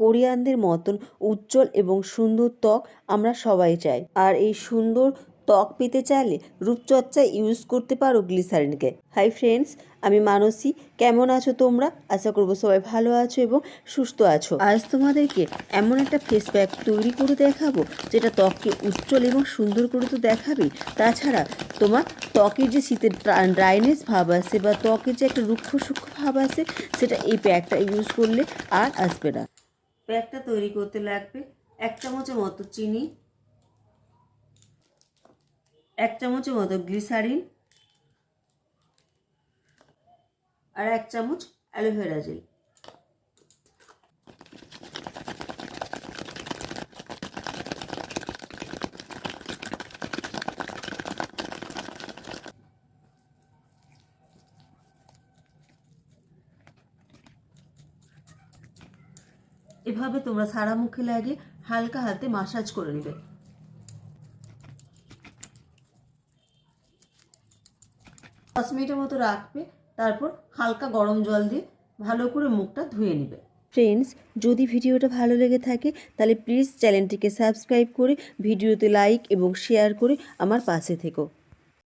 কোরিয়ানদের মতন উজ্জ্বল এবং সুন্দর ত্বক আমরা সবাই চাই। আর এই সুন্দর ত্বক পেতে চাইলে রূপচর্চায় ইউজ করতে পারো গ্লিসারিনকে। হাই ফ্রেন্ডস আমি মানসী। কেমন আছো তোমরা? আশা করব সবাই ভালো আছো এবং সুস্থ আছো। আজ তোমাদেরকে এমন একটা ফেস প্যাক তৈরি করে দেখাবো, যেটা ত্বককে উজ্জ্বল এবং সুন্দর করে তো দেখাবেই। তাছাড়া তোমার ত্বকের যে শীতের ড্রাইনেস ভাব আসে বা ত্বকের যে একটা রুক্ষ সূক্ষ্ম ভাব আসে সেটা এই প্যাকটা ইউজ করলে আর আসবে না। প্যাকটা তৈরি করতে লাগবে এক চামচের মতো চিনি, এক চামচের মতো গ্লিসারিন আর এক চামচ অ্যালোভেরা জেল। এভাবে তোমরা সারা মুখে লাগে হালকা হাতে মাসাজ করে নেবে। দশ মিনিটের মতো রাখবে, তারপর হালকা গরম জল দিয়ে ভালো করে মুখটা ধুয়ে নেবে। ফ্রেন্ডস যদি ভিডিওটা ভালো লেগে থাকে, তাহলে প্লিজ চ্যানেলটিকে সাবস্ক্রাইব করে ভিডিওতে লাইক এবং শেয়ার করে আমার পাশে থেকো।